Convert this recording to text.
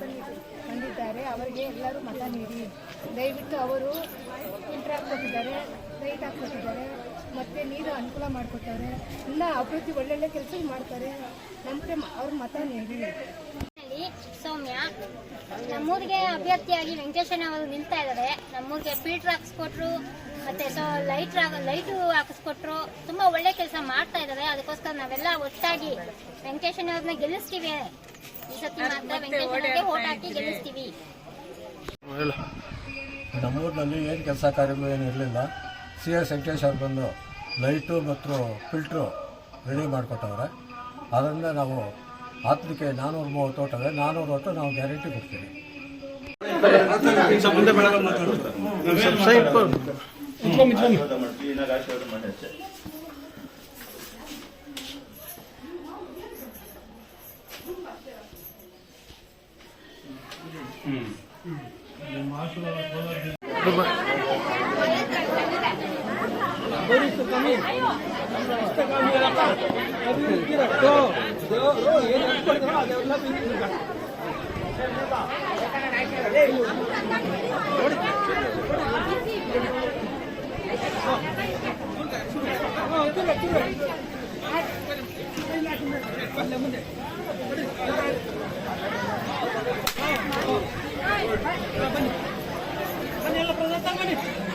ಬಂದಿದ್ದಾರೆ ಅವರಿಗೆ ಎಲ್ಲರೂ ಮತ ನೀಡಿ. ದಯವಿಟ್ಟು ಅವರು ಫಿಲ್ಟರ್ ಹಾಕ್ಕೊಟ್ಟಿದ್ದಾರೆ ಲೈಟ್ ಹಾಕ್ಕೊಟ್ಟಿದ್ದಾರೆ, ಮತ್ತು ನೀರು ಅನುಕೂಲ ಮಾಡಿಕೊಟ್ಟವ್ರೆ. ಇನ್ನೂ ಅಭಿವೃದ್ಧಿ ಒಳ್ಳೊಳ್ಳೆ ಕೆಲಸ ಮಾಡ್ತಾರೆ. ನಮಗೆ ಅವ್ರ ಮತ ನೀಡಿ. ಸೌಮ್ಯ, ನಮ್ಮೂರಿಗೆ ಅಭ್ಯರ್ಥಿಯಾಗಿ ವೆಂಕಟೇಶನ್ ಅವರು ನಿಲ್ತಾ ಇದ್ದಾರೆ. ನಮ್ಮೂರಿಗೆ ಫಿಲ್ಟರ್ ಹಾಕಿಸ್ಕೊಟ್ರು, ಮತ್ತೆ ಸೊ ಲೈಟ್ ಲೈಟು ಹಾಕಿಸ್ಕೊಟ್ರು. ತುಂಬಾ ಒಳ್ಳೆ ಕೆಲಸ ಮಾಡ್ತಾ ಇದ್ದಾರೆ. ಅದಕ್ಕೋಸ್ಕರ ನಾವೆಲ್ಲ ಒಟ್ಟಾಗಿ ವೆಂಕಟೇಶನ್ ಅವ್ರನ್ನ ಗೆಲ್ಲಿಸ್ತೀವಿ. ಈ ಸತಿ ನಮ್ಮೂರಿನಲ್ಲಿ ಏನು ಕೆಲಸ ಕಾರ್ಯಗಳು ಏನು ಇರಲಿಲ್ಲ ಸಿ ಎಸ್ ವೆಂಕಟೇಶ್ವರ್ ಅವ್ರು ಬಂದು ಲೈಟು ಮತ್ತು ಫಿಲ್ಟ್ರು ರೆಡಿ ಮಾಡಿಕೊಟ್ಟವ್ರೆ. ಅದರಿಂದ ನಾವು ಆತ್ಮಕ್ಕೆ ನಾನೂರು ಮೂವತ್ತು ಅಂದರೆ ನಾನೂರು ಓಟು ನಾವು ಗ್ಯಾರಂಟಿ ಕೊಡ್ತೀವಿ. ಸಂಬಂಧ ಮುಂದೆ 三个六